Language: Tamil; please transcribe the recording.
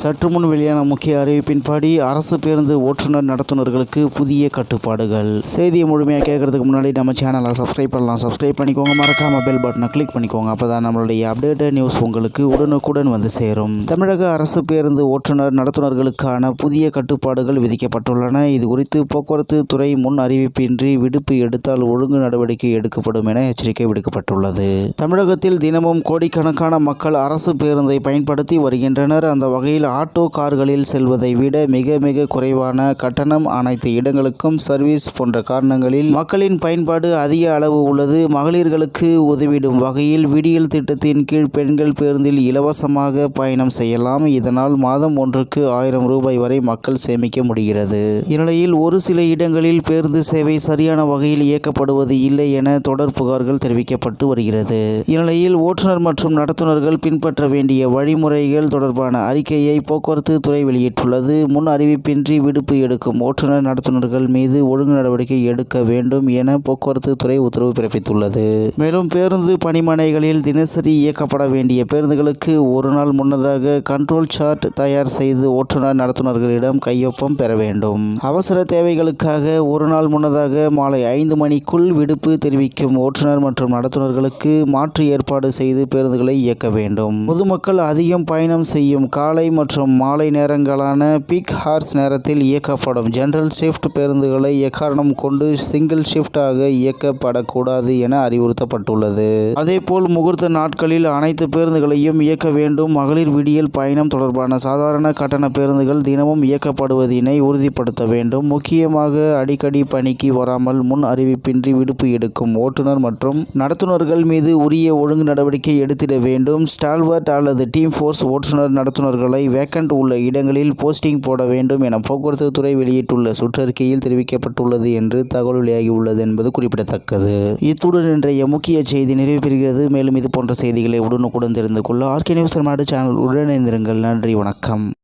சற்று முன் வெளியான முக்கிய அறிவிப்பின்படி அரசு பேருந்து ஓட்டுநர் நடத்துனர்களுக்கு புதிய கட்டுப்பாடுகள். செய்தியை முழுமையாக கேட்கறதுக்கு முன்னாடி நம்ம சேனலை சப்ஸ்கிரைப் பண்ணலாம். சப்ஸ்கிரைப் பண்ணிக்கோங்க. மறக்காம பெல் பட்டனை கிளிக் பண்ணிக்கோங்க. அப்போ தான் நம்மளுடைய அப்டேட்டட் நியூஸ் உங்களுக்கு உடனுக்குடன் வந்து சேரும். தமிழக அரசு பேருந்து ஓட்டுநர் நடத்துனர்களுக்கான புதிய கட்டுப்பாடுகள் விதிக்கப்பட்டுள்ளன. இது குறித்து போக்குவரத்து துறை முன் அறிவிப்பின்றி விடுப்பு எடுத்தால் ஒழுங்கு நடவடிக்கை எடுக்கப்படும் என எச்சரிக்கை விடுக்கப்பட்டுள்ளது. தமிழகத்தில் தினமும் கோடிக்கணக்கான மக்கள் அரசு பேருந்தை பயன்படுத்தி வருகின்றனர். அந்த வகையில் ஆட்டோ கார்களில் செல்வதை விட மிக மிக குறைவான கட்டணம் அனைத்து இடங்களுக்கும் சர்வீஸ் போன்ற காரணங்களில் மக்களின் பயன்பாடு அதிக அளவு உள்ளது. மகளிர்களுக்கு உதவிடும் வகையில் விடியல் திட்டத்தின் கீழ் பெண்கள் பேருந்தில் இலவசமாக பயணம் செய்யலாம். இதனால் மாதம் ஒன்றுக்கு ஆயிரம் ரூபாய் வரை மக்கள் சேமிக்க முடிகிறது. இந்நிலையில் ஒரு சில இடங்களில் பேருந்து சேவை சரியான வகையில் இயக்கப்படுவது இல்லை என தொடர் புகார்கள் தெரிவிக்கப்பட்டு வருகிறது. இந்நிலையில் ஓட்டுநர் மற்றும் நடத்துனர்கள் பின்பற்ற வேண்டிய வழிமுறைகள் தொடர்பான அறிக்கையை போக்குவரத்து துறை வெளியிட்டுள்ளது. முன் அறிவிப்பின்றி விடுப்பு எடுக்கும் ஓட்டுநர் நடத்துனர்கள் மீது ஒழுங்கு நடவடிக்கை எடுக்க வேண்டும் என போக்குவரத்து துறை உத்தரவு பிறப்பித்துள்ளது. மேலும் பேருந்து பணிமனைகளில் தினசரி இயக்கப்பட வேண்டிய பேருந்துகளுக்கு ஒரு நாள் முன்னதாக கண்ட்ரோல் சார்ட் தயார் செய்து ஓட்டுநர் நடத்துனர்களிடம் கையொப்பம் பெற வேண்டும். அவசர தேவைகளுக்காக ஒரு நாள் முன்னதாக மாலை ஐந்து மணிக்குள் விடுப்பு தெரிவிக்கும் ஓட்டுநர் மற்றும் நடத்துனர்களுக்கு மாற்று ஏற்பாடு செய்து பேருந்துகளை இயக்க வேண்டும். பொதுமக்கள் அதிகம் பயணம் செய்யும் காலை மற்றும் மற்றும் மாலை நேரங்களான பீக் ஹார்ஸ் நேரத்தில் இயக்கப்படும். ஜெனரல் ஷிஃப்ட் பேருந்துகளை எக்காரணம் கொண்டு சிங்கிள் ஷிஃப்டாக இயக்கப்படக்கூடாது என அறிவுறுத்தப்பட்டுள்ளது. அதேபோல் முகூர்த்த நாட்களில் அனைத்து பேருந்துகளையும் இயக்க வேண்டும். மகளிர் விடியல் பயணம் தொடர்பான சாதாரண கட்டண பேருந்துகள் தினமும் இயக்கப்படுவதினை உறுதிப்படுத்த வேண்டும். முக்கியமாக அடிக்கடி பணிக்கு வராமல் முன் அறிவிப்பின்றி விடுப்பு எடுக்கும் ஓட்டுநர் மற்றும் நடத்துனர்கள் மீது உரிய ஒழுங்கு நடவடிக்கை எடுத்திட வேண்டும். ஸ்டால்வர்ட் அல்லது டீம் ஃபோர்ஸ் ஓட்டுநர் நடத்துனர்களை வேக்கண்ட் உள்ள இடங்களில் போஸ்டிங் போட வேண்டும் என போக்குவரத்து துறை வெளியிட்டுள்ள சுற்றறிக்கையில் தெரிவிக்கப்பட்டுள்ளது என்று தகவல் வெளியாகியுள்ளது என்பது குறிப்பிடத்தக்கது. இத்துடன் இன்றைய முக்கிய செய்தி நிறைவு பெறுகிறது. மேலும் இது போன்ற செய்திகளை உடனுக்குடன் தெரிந்து கொள்ள ஆர்கே நியூஸ் தமிழ்நாடு சேனல் உடனிருந்திருங்கள் நன்றி வணக்கம்.